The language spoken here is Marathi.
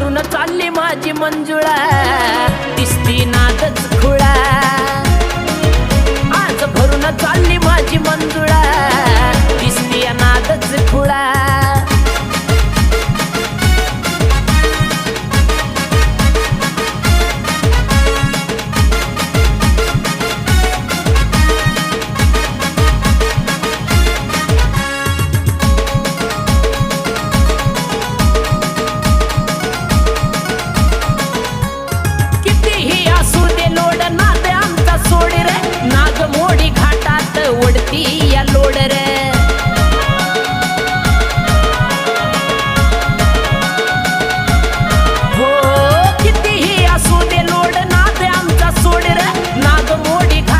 करून चालली माझी मंजुळा. दिसती नाद be